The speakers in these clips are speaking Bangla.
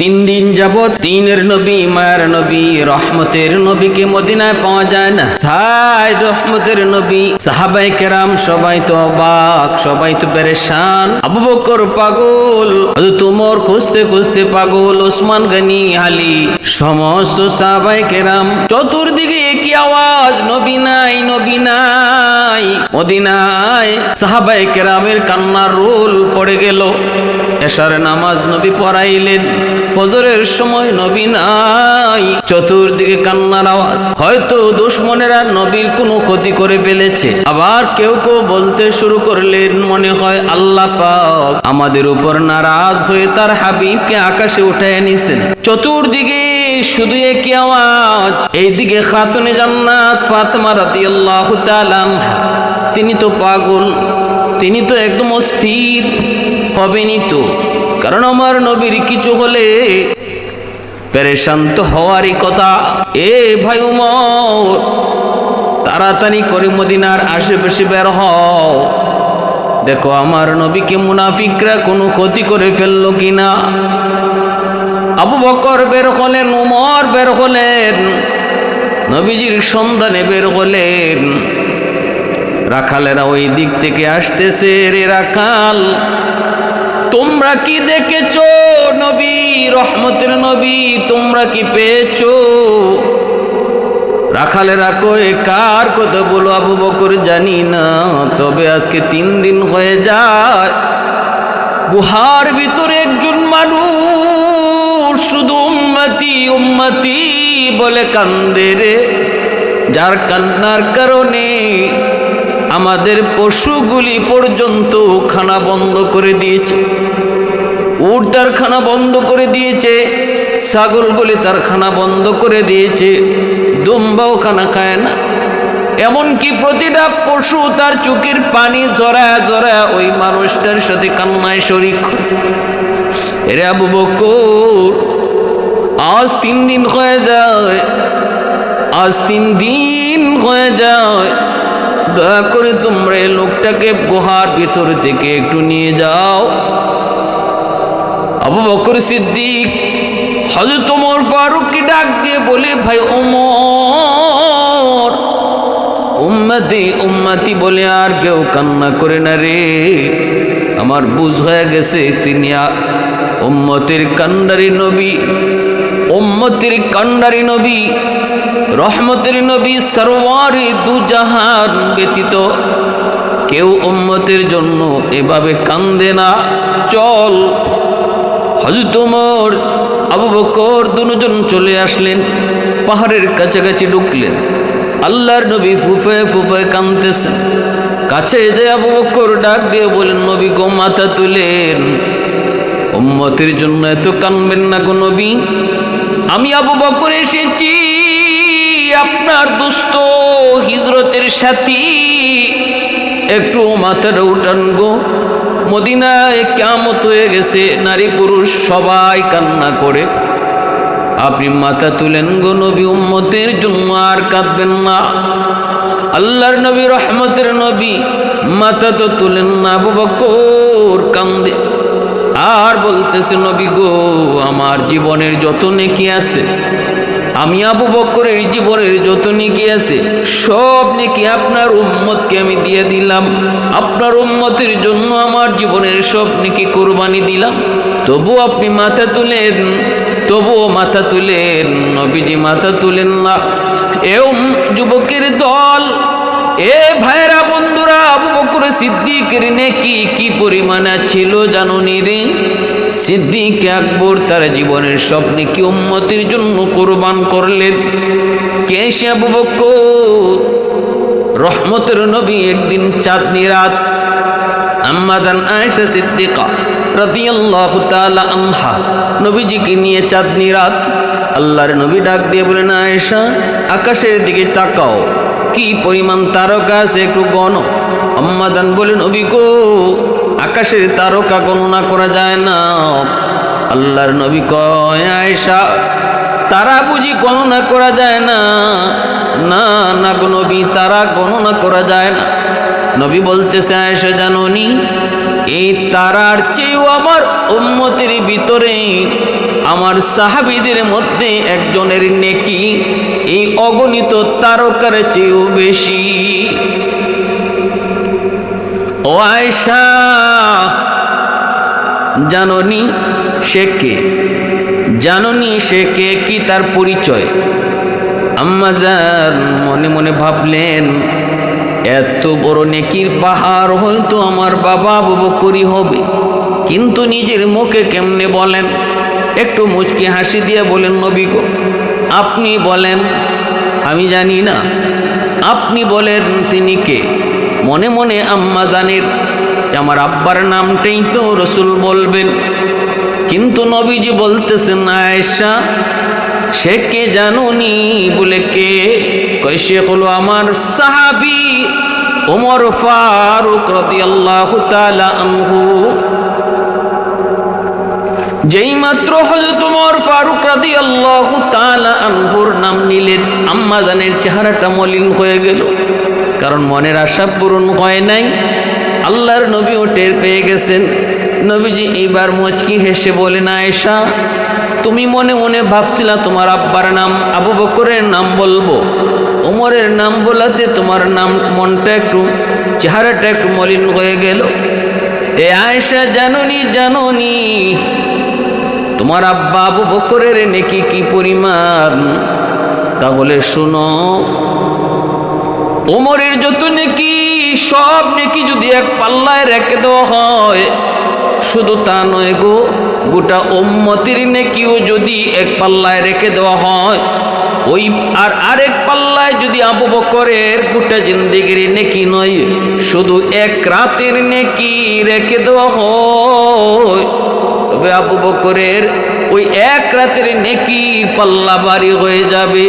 তিন দিন যাবৎ তিনের নবী, মায়ের নবী, রহমতের নবীকে মদিনায় পাওয়া যায় না। তাই রহমতের নবী সাহাবাই কেরাম সবাই তো অবাক, সবাই তো পেরেশান। আবু বকর পাগল তোমার খুঁজতে খুঁজতে পাগল, ওসমান গনি, আলী, সমস্ত সাহাবাই কেরাম। চতুর্দিকে একই আওয়াজ, নবী নাই নবী নাই। মদিনায় সাহাবাই কেরামের কান্নার রোল পড়ে গেল। এশার নামাজ নবী পড়াইলেন। ফজরের সময় নবী নাই। চতুর্দিকে কান্নার আওয়াজ। হয়তো দুশ্মনেরা নবীর কোনো ক্ষতি করে ফেলেছে। আবার কেউ কেউ বলতে শুরু করলেন, মনে হয় আল্লাহ পাক আমাদের উপর নারাজ হয়ে তার হাবিবকে আকাশে উঠায় নিছেন চতুর্দিকে শুধু একই আওয়াজ। এইদিকে খাতুনে জান্নাত ফাতেমা রাদিয়াল্লাহু তাআলা তিনি তো পাগল, তিনি তো একদম অস্থির। হবেনি তো। কারণ আমার নবীর কিছু হলে পেরেশান তো হওয়ারই কথা। এ ভাই উমর, তাড়াতাড়ি করে মদিনার আশেপাশে বের হও। দেখো, আমার নবীকে মুনাফিকরা কোনো ক্ষতি করে ফেলল কিনা। আবু বকর বের হলেন, উমর বের হলেন, নবীজির সন্ধানে বের হলেন। রাখালেরা ওই দিক থেকে আসতেছে রে রাখাল। তোমরা কি দেখেছ? নবী, রহমতের নবী, তোমরা কি পেয়েছ? রাখালেরা কয়ে কার কথা বলো, আবু বকর জানি না, তবে আজকে তিন দিন হয়ে যায়। গুহার ভিতরে একজন মানুষ শুধু উম্মতি উম্মতি বলে কান্দে রে। যার কান্নার কারণে আমাদের পশুগুলি পর্যন্ত খানা বন্ধ করে দিয়েছে। উট খানা বন্ধ করে দিয়েছে, ছাগলগুলি তার খানা বন্ধ করে দিয়েছে, দুম্বাও খানা খায় না। এমনকি প্রতিটা পশু তার চোখের পানি জরা জরা ওই মানুষটার সাথে কান্নায় শরিক আজ তিন দিন হয়ে যায়, আজ তিন দিন হয়ে যায় দয়া করে তোমরা এই লোকটাকে গুহার ভিতর থেকে একটু নিয়ে যাও। আবু বকর সিদ্দিক হজরত ওমর ফারুককে ডাক দিয়ে বলে, ভাই ওমর, উম্মতি উম্মতি বলে আর কেউ কান্না করে না রে। আমার বুঝ হয়ে গেছে, তিনি উম্মতির কান্ডারি নবী, উম্মতির কান্ডারি নবী। রহমতের নবী সরওয়ারে দু জাহান ব্যতীত কেউ উম্মতের জন্য এভাবে কান্দে না। চল। হজরত ওমর, আবু বকর দুজন চলে আসলেন, পাহাড়ের কাছাকাছি ঢুকলেন। আল্লাহর নবী ফুফে ফুফে কাঁদতেছেন। কাছে যে আবু বকর ডাক দিয়ে বলেন নবী গো, মাথা তুলেন। উম্মতের জন্য এত কানবেন না গো নবী। আমি আবু বকর এসেছি। আপনার দুস্থ হিজরতের সাথী। একটু মাথাটা উঠান গো। মদিনায় কেমত হয়ে গেছে, নারী পুরুষ সবাই কান্না করে। আপনি মাথা তুলেন গো নবী উম্মতের জন্য আর কাঁদবেন না। আল্লাহর নবী, রহমতের নবী, মাথা তো তুলেন না। আবু বকর কান্দে। আর বলতেছে, নবী গো, আমার জীবনের যত নেকি আছে আমি আবু বকরের জীবনের যত নেকি আছে, সব নেকি আপনার উম্মতকে আমি দিয়ে দিলাম। আপনার উম্মতের জন্য আমার জীবনের সব নেকি কোরবানি দিলাম। তবু আপনি মাথা তুলেন, তবুও মাথা তুলেন, নবীজি মাথা তুলেন না। এও যুবকের দল, এ ভাইরা বন্ধুরা, আবু বকর সিদ্দিকের নেকি কি পরিমাণে ছিল জানুনি রে? সিদ্দিক আকবর তার জীবনের স্বপ্নে কি উম্মতির জন্য কোরবান করলেন? কে সে আবু রহমতের নবী একদিন চাঁদনি রাত আম্মাদান আয়েশা সিদ্দিকা রাদিয়াল্লাহু তাআলা আনহা নবীজিকে নিয়ে চাঁদনি রাত আল্লাহর নবী ডাক দিয়ে বলেন, আয়েশা, আকাশের দিকে তাকাও। কি পরিমাণ তারকা আছে একটু গণ। আম্মাদান বলেন নবী গো আকাশের তারকা গণনা করা যায় না। আল্লাহর নবী কয়, আয়েশা, তারা বুঝি গণনা করা যায় না। না না নবী, তারা গণনা করা যায় না। নবী বলতেছে, আয়েশা জাননি এই তারার চেয়েও আমার উম্মতের ভিতরে আমার সাহাবিদের মধ্যে একজনের নেকি, এই অগণিত তারকার চেয়েও বেশি। ও আয়সা জাননি সে কে? জাননি সে কে কি তার পরিচয়? আম্মাজান মনে মনে ভাবলেন, এত বড় নেকির পাহাড় হয়তো আমার বাবা বকরি হবে। কিন্তু নিজের মুখে কেমনে বলেন? একটু মুচকি হাসি দিয়ে বলেন, নবী গো, আপনি বলেন, আমি জানি না। আপনি বলেন, তিনি কে? মনে মনে আম্মা জানের যে আমার আব্বার নামটাই তো রসুল বলবেন। কিন্তু নবীজি বলতেছেন, আয়েশা, সে কে জানুনি? বলে, কে? কয় হলো আমার সাহাবি ওমর ফারুক রাদিয়াল্লাহু তাআলা আনহু। যেই মাত্র হযরত ওমর ফারুক রাদিয়াল্লাহু তাআলা আনহুর নাম নিলেন, আম্মা জানের চেহারাটা মলিন হয়ে গেল। কারণ মনের আশা পূরণ হয় নাই। আল্লাহর নবীও টের পেয়ে গেছেন। নবীজি এইবার মুচকি হেসে বলেন, আয়েশা, তুমি মনে মনে ভাবছিলা তোমার আব্বার নাম, আবু বকরের নাম বলব। ওমরের নাম বলাতে তোমার নাম, মনটা একটু, চেহারাটা একটু মলিন হয়ে গেল। এ আয়েশা, জাননি জাননি, তোমার আব্বা আবু বকরের নেকি কি পরিমাণ? তাহলে শুনো ওমরের যত নেকি, সব নেকি যদি এক পাল্লায় রেখে দেওয়া হয়, শুধু তা নয় গো, গোটা ওম্মতির নেকিও যদি এক পাল্লায় রেখে দেওয়া হয়, ওই আর আরেক পাল্লায় যদি আবু বকরের গোটা জিন্দিগির নেকি নয়, শুধু এক রাতের নেকি রেখে দেওয়া হয়। তবে আবু বকরের ওই এক রাতের নেকি পাল্লা বাড়ি হয়ে যাবে।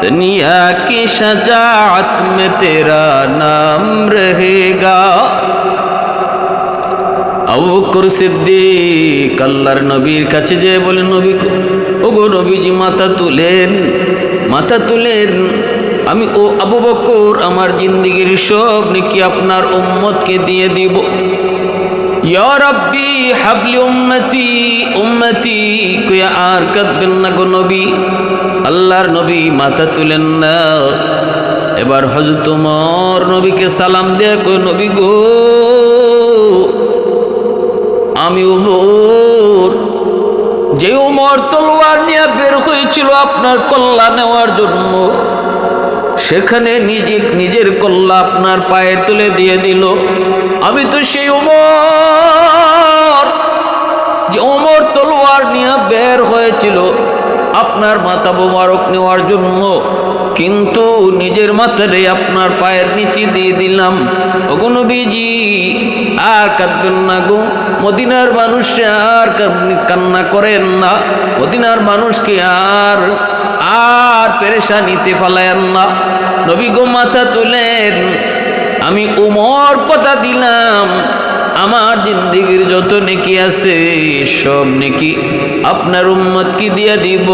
दुनिया की शजात में तेरा नाम रहेगा আবুকর সিদ্দিক আল্লাহর নবীর কাছে যে বলেন নবী ওগো নবীজি মাথা তুলেন মাথা তুলেন আমি ও আবু বকর আমার জিন্দিগির সব নাকি আপনার উম্মতকে দিয়ে দিব ইয়া রাব্বি হাবলি উম্মতি উম্মতি, কয়া আর কাঁদবেন না গো নবী। আল্লাহর নবী মাথা তুলেন না। এবার হজরত উমর নবীকে সালাম দেয়া কই নবী গো, আমি উমর। যে উমর তলোয়ার নিয়ে বের হয়েছিল আপনার কল্লা নেওয়ার জন্য, সেখানে নিজে, নিজের কল্লা আপনার পায়ের তুলে দিয়ে দিল। আমি তো সেই উমর, যে ওমর তলোয়ার নিয়ে বের হয়েছিল আপনার মাথা বোমারক নেওয়ার জন্য। কিন্তু নিজের মাথারে আপনার পায়ের নিচে দিয়ে দিলাম। অগুনবীজি আর কাঁদবেন না গো। মদিনার মানুষ আর কান্না করেন না। মদিনার মানুষকে আর আর পেরেশানিতে ফালায়েন না। নবী গো মাথা তুলেন। আমি উমর কথা দিলাম। আমার জিন্দিগির যত নেকি আছে, সব নেকি আপনার উম্মতকে দিয়ে দিব।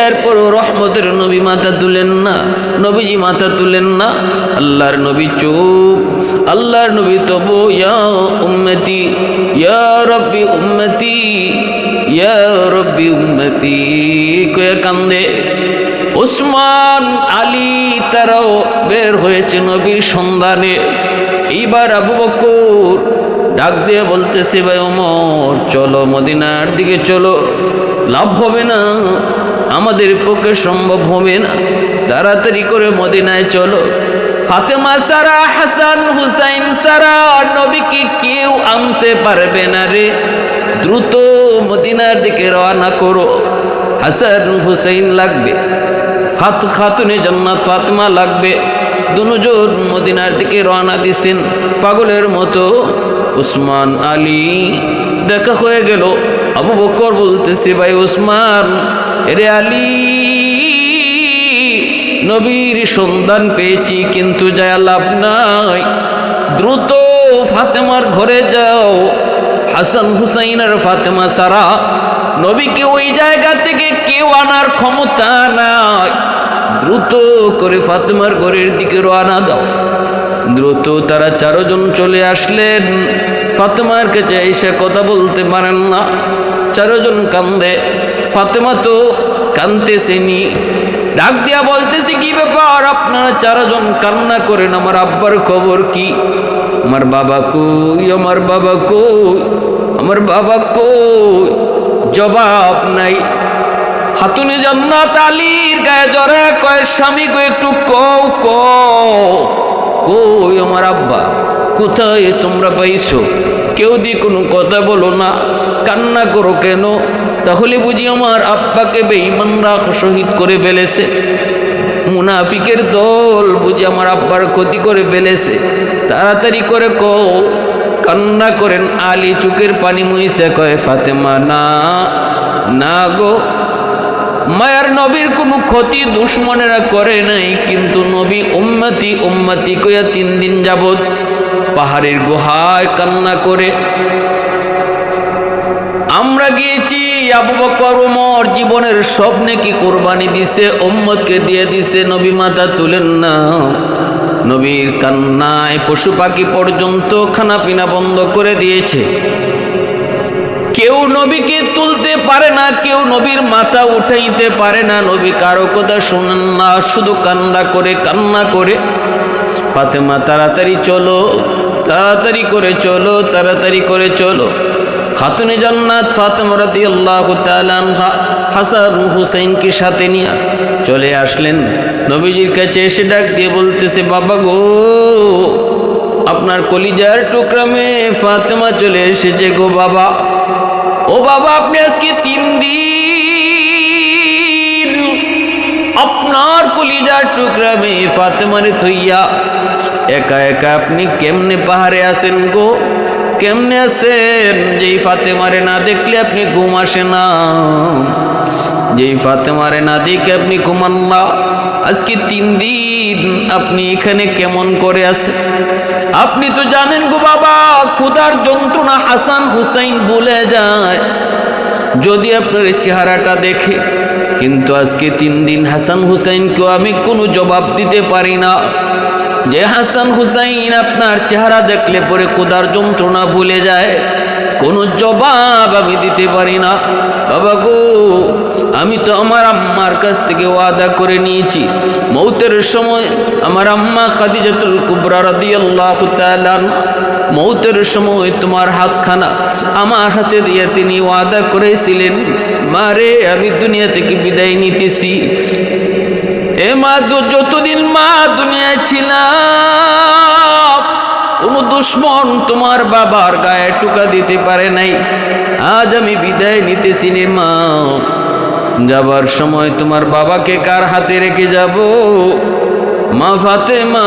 এরপরও রহমতের নবী মাথা তুলেন না, নবীজি মাথা তুলেন না। আল্লাহর নবী চুপ, আল্লাহর নবী তবু, ইয়া উম্মতি, ইয়া রব্বি উম্মতি, ইয়া রব্বি উম্মতি। কয়ে কান্দে। উসমান আলী তারাও বের হয়েছে নবীর সন্ধানে। এইবার আবু বকর ডাক দিয়ে বলতেছে, ভাই ওমর, চলো মদিনার দিকে চলো। লাভ হবে না, আমাদের পক্ষে সম্ভব হবে না। তাড়াতাড়ি করে মদিনায় চলো। ফাতেমা সারা, হাসান হুসাইন সারা, নবীকে কেউ আনতে পারবে না রে। দ্রুত মদিনার দিকে রওনা করো। হাসান হুসাইন লাগবে। ফাত খাতুনে জান্নাত ফাতেমা লাগবে। দুজন মদিনার দিকে রওনা দিছেন পাগলের মতো উসমান আলী। দেখা হয়ে গেল, আবু বকর বলতেছে, ভাই উসমান এরে আলী, নবীর সন্ধান পেয়েছি, কিন্তু যায় লাভ নাই। দ্রুত ফাতেমার ঘরে যাও। হাসান হুসাইন আর ফাতেমা সারা নবীকে ওই জায়গা থেকে কেউ আনার ক্ষমতা নাই। দ্রুত করে ফাতেমার ঘরের দিকে রওনা দাও। দ্রুত তারা চারজন চলে আসলেন। ফাতেমার কাছে এসে কথা বলতে পারেন না। চারজন কান্দে। ফাতেমা তো কানতেছেনি ডাক দিয়া বলতেছে, কি ব্যাপার? আপনারা চারজন কান্না করেন। আমার আব্বার খবর কি? আমার বাবা কই? আমার বাবা কই? আমার বাবা কই? জবাব নাই। হাতুনে জান্নাত আলীর গায়ে জরে কয়, স্বামী কো একটু কও কই আমার আব্বা, কোথায় তোমরা পাইছো? কেউ দিয়ে কোনো কথা বলো না, কান্না করো কেন? তাহলে বুঝি আমার আব্বাকে বেঈমানরা শহীদ করে ফেলেছে। মুনাফিকের দল বুঝি আমার আব্বার ক্ষতি করে ফেলেছে। তাড়াতাড়ি করে কও, কান্না করেন আলী চুকের পানি মুইসে কয়, ফাতেমা, না না গো মায়ার নবীর কোনো ক্ষতি দুশ্মনেরা করে নাই, কিন্তু নবী উম্মতি উম্মতি কইয়া তিন দিন যাবত পাহাড়ের গুহায় কান্না করে। আমরা গিয়েছি, আবু বকর ওমর জীবনের স্বপ্নে কি কোরবানি দিছে, উম্মতকে দিয়ে দিছে, নবী মাতা তুলেন না। নবীর কান্নায় পশু পাখি পর্যন্ত খানা পিনা বন্ধ করে দিয়েছে। নবীকে তুলতে পারে না, কেউ নবীর মাথা উঠাইতে পারে না। নবী কারও কথা শোনেন না, শুধু কান্না করে কান্না করে। ফাতেমা, তাড়াতাড়ি চলো, তাড়াতাড়ি করে চলো, তাড়াতাড়ি করে চলো। খাতুনে জান্নাত ফাতেমা তাআলা আনহা, হাসান হুসাইনকে সাথে নিয়ে চলে আসলেন। নবীজির কাছে এসে ডাক দিয়ে বলতেছে, বাবা গো, আপনার কলিজার টুকরামে ফাতেমা চলে এসেছে গো বাবা। ও বাবা, আপনি আজকে তিন দিন আপনার কলিজার টুকরা মেয়ে ফাতেমারে থইয়া একা একা আপনি কেমনে পাহাড়ে আসেন গো? কেমনে আছেন? যেই ফাতেমারে না দেখলে আপনি ঘুম আসে না। যেই ফাতেমারে না দেখে আপনি ঘুমান না। আজকে তিন দিন আপনি এখানে কেমন করে আছেন? আপনি তো জানেন গো বাবা, ক্ষুধার যন্ত্রণা হাসান হুসাইন বলে যায়। যদি আপনার চেহারাটা দেখে, কিন্তু আজকে তিন দিন হাসান হুসাইনকেও আমি কোনো জবাব দিতে পারি না। যে হাসান হুসাইন আপনার চেহারা দেখলে পরে কোদার যন্ত্রণা ভুলে যায়, কোনো জবাব আমি দিতে পারি না। বাবা গো, আমি তো আমার আম্মার কাছ থেকে ওয়াদা করে নিয়েছি। মৌতের সময় আমার আম্মা খাদিজাতুল কুবরা রাদিয়াল্লাহু তাআলা মৌতের সময় তোমার হাতখানা আমার হাতে দিয়ে তিনি ওয়াদা করেছিলেন মারে আমি দুনিয়া থেকে বিদায় নিতেছি। এ মা, যতদিন মা দুনিয়ায় ছিলাম দুশ্মন তোমার বাবার গায়ে টুকা দিতে পারে নাই। আজ আমি বিদায় নিতেছি নে মা যাবার সময় তোমার বাবাকে কার হাতে রেখে যাব? মা ফাতে মা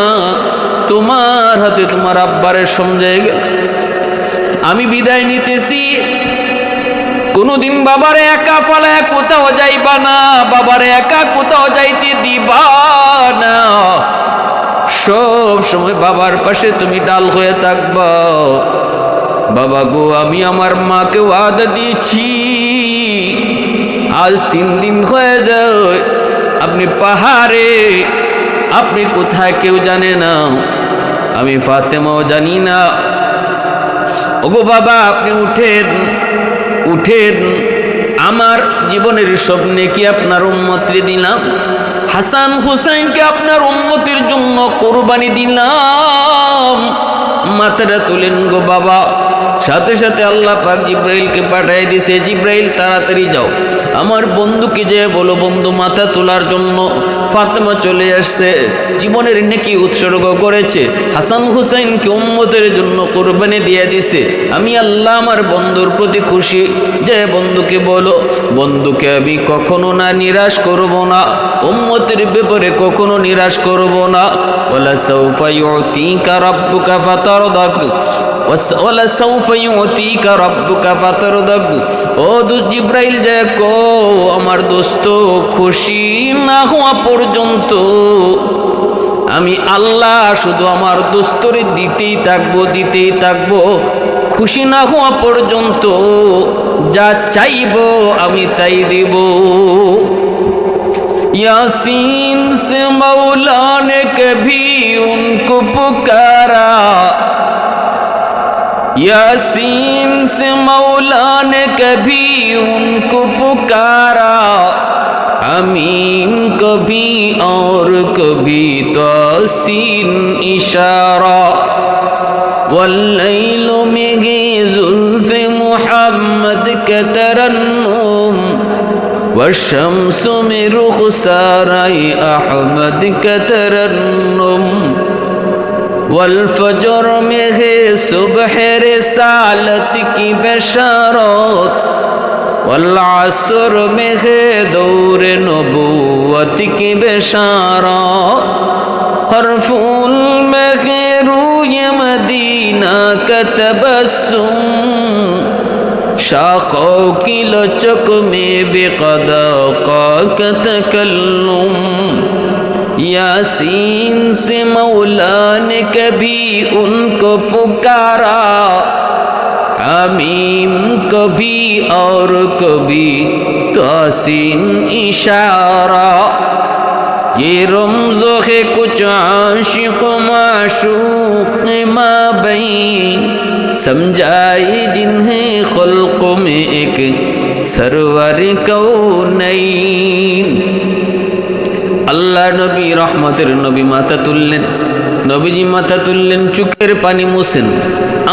তোমার হাতে তোমার আব্বারের সমঝে গেল। আমি বিদায় নিতেছি। কোনোদিন বাবারে একা পালায় কোথাও যাইবা না, বাবারে একা কোথাও যাইতে দিবা না। সব সময় বাবার পাশে তুমি ডাল হয়ে থাকবা। বাবা গো, আমি আমার মাকে ওয়াদা দিয়েছি। আজ তিন দিন হয়ে যায়, আপনি পাহাড়ে, আপনি কোথায় কেউ জানে না। আমি ফাতেমাও জানি না। ওগো বাবা, আপনি উঠেন উঠেন। আমার জীবনের স্বপ্নে কি আপনার উন্মতি দিলাম? হাসান হুসাইনকে আপনার উন্নতির জন্য কোরবানি দিলাম। মাথাটা তুলেন গো বাবা। সাথে সাথে আল্লাহ পাক জিব্রাইলকে পাঠিয়ে দিছে, জিব্রাইল, তাড়াতাড়ি যাও। আমার বন্ধুকে যে বলো, বন্ধু, মাথা তোলার জন্য ফাতেমা চলে আসছে। জীবনের নেকি উৎসর্গ করেছে। হাসান হুসাইনকে উম্মতের জন্য কোরবানি দিয়ে দিছে। আমি আল্লাহ আমার বন্ধুর প্রতি খুশি। যে বন্ধুকে বলো, বন্ধুকে আমি কখনো না, নিরাশ করব না। উম্মতের ব্যাপারে কখনো নিরাশ করব না। ওলা সৌফা ইউতিকা রাব্বুকা ফাতারদাক। ওয়ালা সৌফা ইউতিকা রাব্বুকা ফাতারদাক ও দু জিব্রাইল যে কো আমার দোস্ত খুশি না হওয়া পর্যন্ত আমি আল্লাহ শুধু আমার দোস্তরে দিতেই থাকবো দিতেই থাকবো খুশি না হওয়া পর্যন্ত যা চাইব আমি তাই দেব यासीन से मौला ने कभी उनको पुकारा यासीन से मौला ने कभी उनको पुकारा अमीन कभी और कभी तोसीन इशारा वल्लैल में गे जुल्फ मोहम्मद के तरन्नुम वशम्स में रुख साराई अहमद والفجر میں ہے صبح رسالت کی بشارت والعصر میں ہے دور نبوت کی بشارت ہر فون میں ہے روی مدینہ کا تبسم شاخوں کی لچک میں بے قدا کا تکلم یاسین سے مولا نے کبھی ان کو پکارا، حمیم کبھی اور کبھی تاسین اشارہ۔ یہ رمز ہے کچھ عاشق معشوق مابین سمجھائے جنہیں خلق میں ایک سرور کو نئی আল্লাহ নবী রহমতের নবী মাথা তুললেন, নবীজি মাথা তুললেন চুকের পানি মুছেন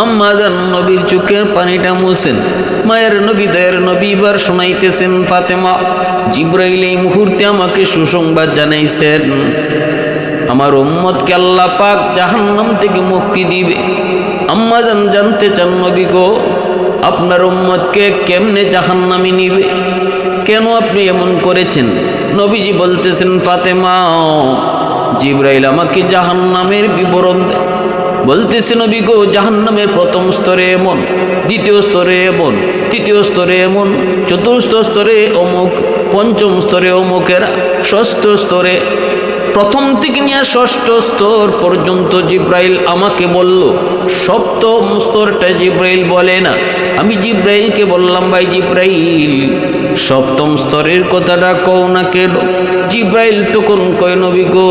আম্মাদান নবীর চুকের পানিটা মুছেন, মায়ের নবী দয়ের নবী এবার শোনাইতেছেন, ফাতেমা জিব্রাইল এই মুহূর্তে আমাকে সুসংবাদ জানাইছেন, আমার উম্মতকে আল্লাহ পাক জাহান্নাম থেকে মুক্তি দিবে। আম্মাজান জানতে চান, নবী গো, আপনার উম্মতকে কেমনে জাহান্নামে নিবে? কেন আপনি এমন করেছেন? নবীজি বলতেছেন, ফাতেমা, জিব্রাইল আমাকে জাহান্নামের বিবরণ দেয় বলতেছে নবী গো, জাহান্নামের প্রথম স্তরে এমন, দ্বিতীয় স্তরে এমন, তৃতীয় স্তরে এমন, চতুর্থ স্তরে অমুক, পঞ্চম স্তরে অমুকের, ষষ্ঠ স্তরে প্রথম থেকে নিয়ে ষষ্ঠ স্তর পর্যন্ত জিব্রাইল আমাকে বলল। সপ্তম স্তরটা জিব্রাইল বলে না। আমি জিব্রাইলকে বললাম, ভাই জিব্রাইল সপ্তম স্তরের কথাটা কও না কেন? জিব্রাইল তখন কয়, নবী গো,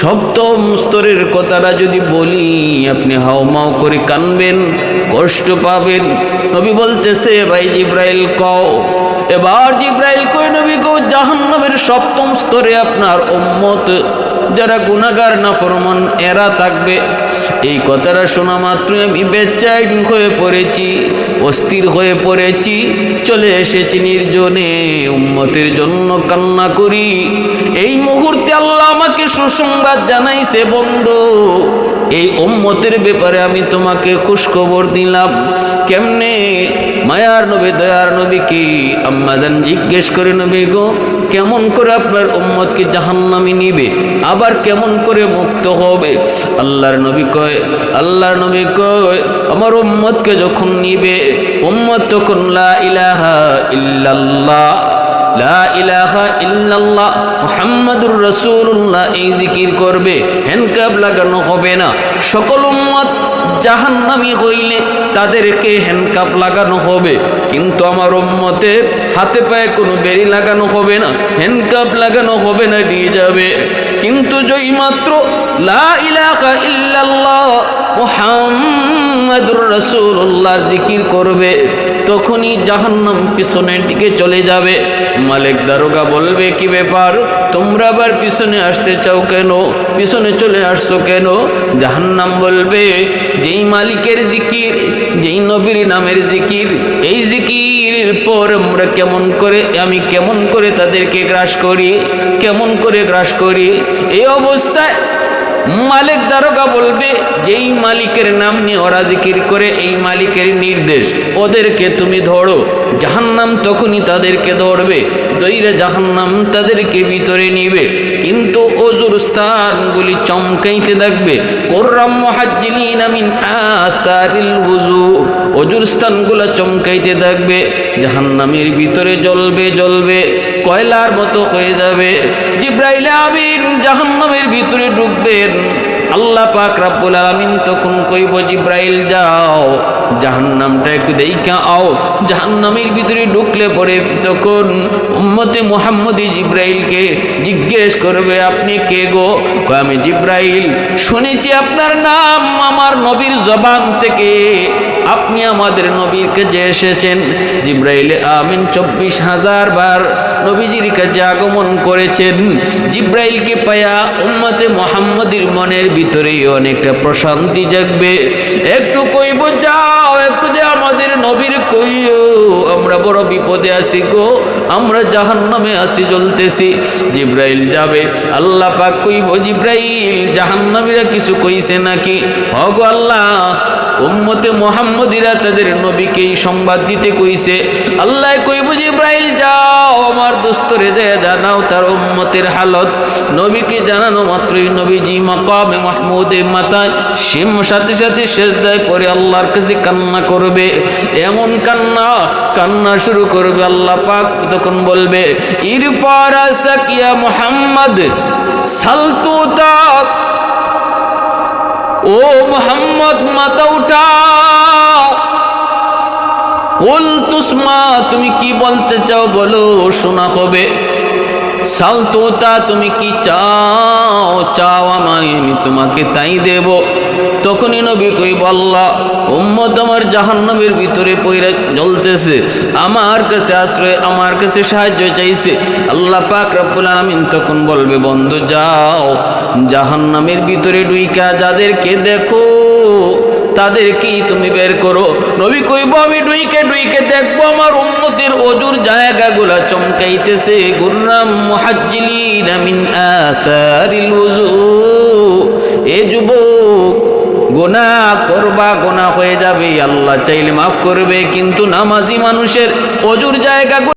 সপ্তম স্তরের কথাটা যদি বলি, আপনি হাওমাও করে কানবেন, কষ্ট পাবেন। নবী বলতেছে, ভাই জিব্রাইল, কও। এবার জিব্রাইল কয়, নবী গো, জাহান্নামের সপ্তম স্তরে আপনার উম্মত যারা গুণাগার না ফরমান এরা থাকবে। এই কথাটা শোনা মাত্র আমি বেচাইন হয়ে পড়েছি, অস্থির হয়ে পড়েছি, চলে এসেছি নির্জনে, উম্মতের জন্য কান্না করি। এই মুহূর্তে আল্লাহ আমাকে সুসংবাদ জানাইছে, বন্ধু। এই উম্মতের ব্যাপারে আমি তোমাকে খুশখবর দিলাম। কেমনে? মায়ার নবী, দয়ার নবী কি? আম্মাদান জিজ্ঞেস করে, নবী গো কেমন করে আপনার উম্মতকে জাহান্নামি নিবে? আবার কেমন করে মুক্ত হবে? আল্লাহর নবী কয়, আল্লাহর নবী কয়, আমার উম্মতকে যখন নিবে, উম্মত তখন লা ইলাহা ইল্লাল্লাহ ইলাহা ইল্লাল্লাহ, মুহাম্মাদুর এই জিকির করবে। হ্যান্ডকাপ লাগানো হবে না। সকল উম্মত জাহান্নামি হইলে তাদেরকে হ্যান্ডকাপ লাগানো হবে। কিন্তু আমার উম্মতের হাতে পায়ে কোনো বেরি লাগানো হবে না হ্যান্ডকাপ লাগানো হবে না নিয়ে যাবে। কিন্তু যেই মাত্র লা ইলাহা ইল্লাল্লাহ মুহাম্মাদুর রাসূলুল্লাহর জিকির করবে, তখনই জাহান্নাম পিছনের দিকে চলে যাবে। মালিক দারোগা বলবে, কি ব্যাপার? তোমরা আবার পিছনে আসতে চাও কেন? পিছনে চলে আসছো কেন? জাহান্নাম বলবে, যেই মালিকের জিকির, যেই নবীর নামের জিকির, এই জিকির পর আমরা কেমন করে, আমি কেমন করে তাদেরকে গ্রাস করি, কেমন করে গ্রাস করি? এই অবস্থায় মালিক দারোগা বলবে, যেই মালিকের নাম নিয়ে ওরা জিকির করে, এই মালিকের নির্দেশ। ওদেরকে তুমি ধরো। জাহান্নাম তখনই তাদেরকে ধরবে। দইরে জাহান্নাম তাদেরকে ভিতরে নিবে। কিন্তু অজুর স্থানগুলি চমকাইতে ওযু অজুর স্থানগুলো চমকাইতে থাকবে। জাহান্নামের ভিতরে জ্বলবে জ্বলবে। কয়লার মতো হয়ে যাবে। জিব্রাইল আমিন জাহান্নামের ভিতরে ঢুকবেন। আল্লাহ পাক রাব্বুল আলামিন তখন কইব, জিব্রাইল, যাও। জাহান্নামটা একটু দেইখা আও। জাহান্নামের ভিতরে ঢুকলে পরে তখন উম্মতে মুহাম্মদি জিব্রাইলকে জিজ্ঞেস করবে, আপনি কে গো? কয়, আমি জিব্রাইল। শুনেছি আপনার নাম আমার নবীর জবান থেকে। আপনি আমাদের নবীর কাছে এসেছেন, জিব্রাইল আমিন চব্বিশ হাজার বার নবীজির কাছে আগমন করেছেন। জিব্রাইলকে পায়া উম্মতে মোহাম্মদের মনের ভিতরেই অনেকটা প্রশান্তি জাগবে। একটু কইব, যাও, একটু যে আমাদের নবীর কইও, আমরা বড় বিপদে আছি গো, আমরা জাহান্নামে আসি জ্বলতেছি। জিব্রাইল যাবে। আল্লাহ পাক কইব, জিব্রাইল, জাহান্নামীরা কিছু কইছে নাকি? হগো আল্লাহ উম্মতে মোহাম্মদিরা তাদের নবীকে এই সংবাদ দিতে কইছে, আল্লাহ কই বুঝি জিব্রাইল যাও আমার দোস্তরে যায় জানাও তার উম্মতের হালত। নবীকে জানানো মাত্রই নবীজি মাকামে মাহমুদে মাথায় সিম সাথে সাথে সেজদায় পরে আল্লাহর কাছে কান্না করবে। এমন কান্না কান্না শুরু করবে আল্লাহ পাক, তখন বলবে ইরফারা সাকিয়া মোহাম্মদ, সালতু তাক ও মোহাম্মদ মাতা উঠা। কুল তুসমা তুমি কি বলতে চাও? বলো, শোনা হবে। সালতোতা তুমি কি চাও? চাও আমায়, আমি তোমাকে তাই দেব। তখনই নবী কই বল্লা উম্মত আমার জাহান্নামের ভিতরে পইরা জ্বলতেছে। আমার কাছে আশ্রয়, আমার কাছে সাহায্য চাইছে। আল্লাহ পাক রব্বুল আলামিন তখন বলবে, বন্ধু, যাও। জাহান্নামের ভিতরে ডুইকা যাদেরকে দেখো, তাদেরকেই তুমি বের করো। নবী কইব, আমি ডুইকে ডুইকে দেখব, আমার উম্মতের অজুর জায়গাগুলা চমকাইতেছে। গুররাম মুহাজ্জিলিন মিন আসারিল ওযু এ যুবক গোনা করবা গোনা হয়ে যাবে। আল্লাহ চাইলে মাফ করবে কিন্তু নামাজি মানুষের অজুর জায়গাগুলো